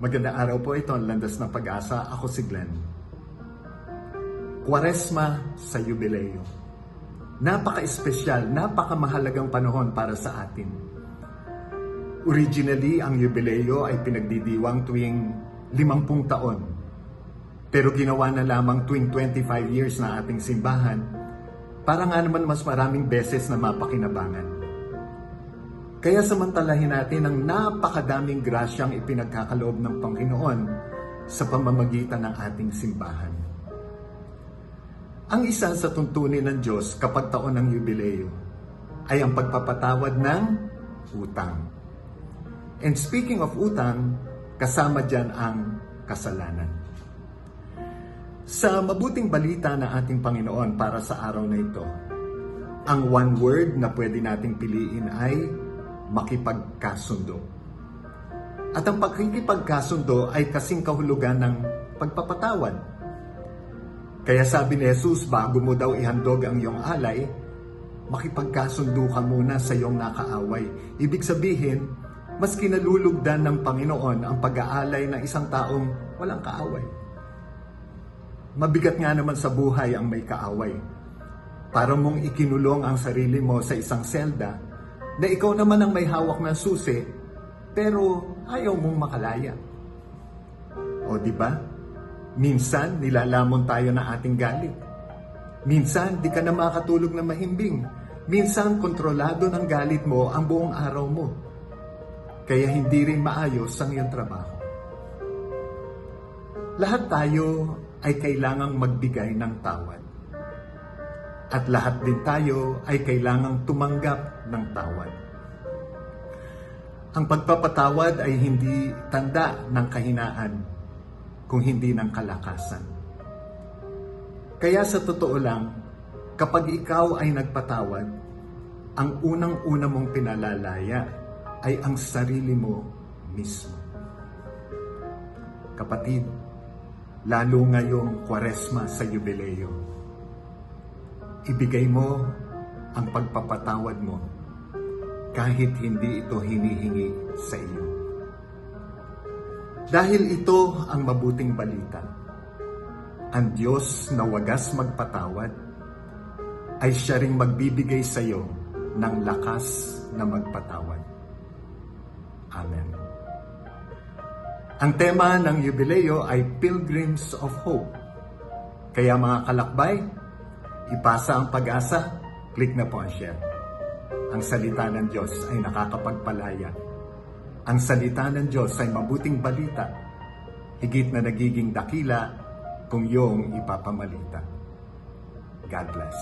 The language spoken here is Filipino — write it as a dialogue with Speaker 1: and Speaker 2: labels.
Speaker 1: Magandang araw po ito ang Landas ng Pag-asa. Ako si Glenn. Kwaresma sa Jubileo. Napaka-espesyal, napaka-mahalagang panahon para sa atin. Originally, ang Jubileo ay pinagdidiwang tuwing 50 taon. Pero ginawa na lamang tuwing 25 years na ating simbahan para nga naman mas maraming beses na mapakinabangan. Kaya samantalahin natin ang napakadaming grasyang ipinagkakaloob ng Panginoon sa pamamagitan ng ating simbahan. Ang isa sa tuntunin ng Diyos kapag taon ng jubileo ay ang pagpapatawad ng utang. And speaking of utang, kasama dyan ang kasalanan. Sa mabuting balita ng ating Panginoon para sa araw na ito, ang one word na pwede nating piliin ay makipagkasundo. At ang pagkikipagkasundo ay kasing kahulugan ng pagpapatawad. Kaya sabi ni Jesus, bago mo daw ihandog ang iyong alay, makipagkasundo ka muna sa iyong nakaaway. Ibig sabihin, mas kinalulugdan ng Panginoon ang pag-aalay ng isang taong walang kaaway. Mabigat nga naman sa buhay ang may kaaway. Para mong ikinulong ang sarili mo sa isang selda na ikaw naman ang may hawak ng susi, pero ayaw mong makalaya. O di ba? Minsan nilalamon tayo ng ating galit. Minsan di ka na makatulog na mahimbing. Minsan kontrolado ng galit mo ang buong araw mo. Kaya hindi rin maayos ang iyong trabaho. Lahat tayo ay kailangang magbigay ng tawad. At lahat din tayo ay kailangang tumanggap ng tawad. Ang pagpapatawad ay hindi tanda ng kahinaan, kung hindi ng kalakasan. Kaya sa totoo lang, kapag ikaw ay nagpatawad, ang unang-una mong pinalalaya ay ang sarili mo mismo. Kapatid, lalo ngayong kwaresma sa jubileo, ibigay mo ang pagpapatawad mo kahit hindi ito hinihingi sa iyo. Dahil ito ang mabuting balita. Ang Diyos na wagas magpatawad ay siya ring magbibigay sa iyo ng lakas na magpatawad. Amen. Ang tema ng jubileo ay Pilgrims of Hope. Kaya mga kalakbay, ipasa ang pag-asa, click na po ang share. Ang salita ng Diyos ay nakakapagpalaya. Ang salita ng Diyos ay mabuting balita, higit na nagiging dakila kung iyong ipapamalita. God bless.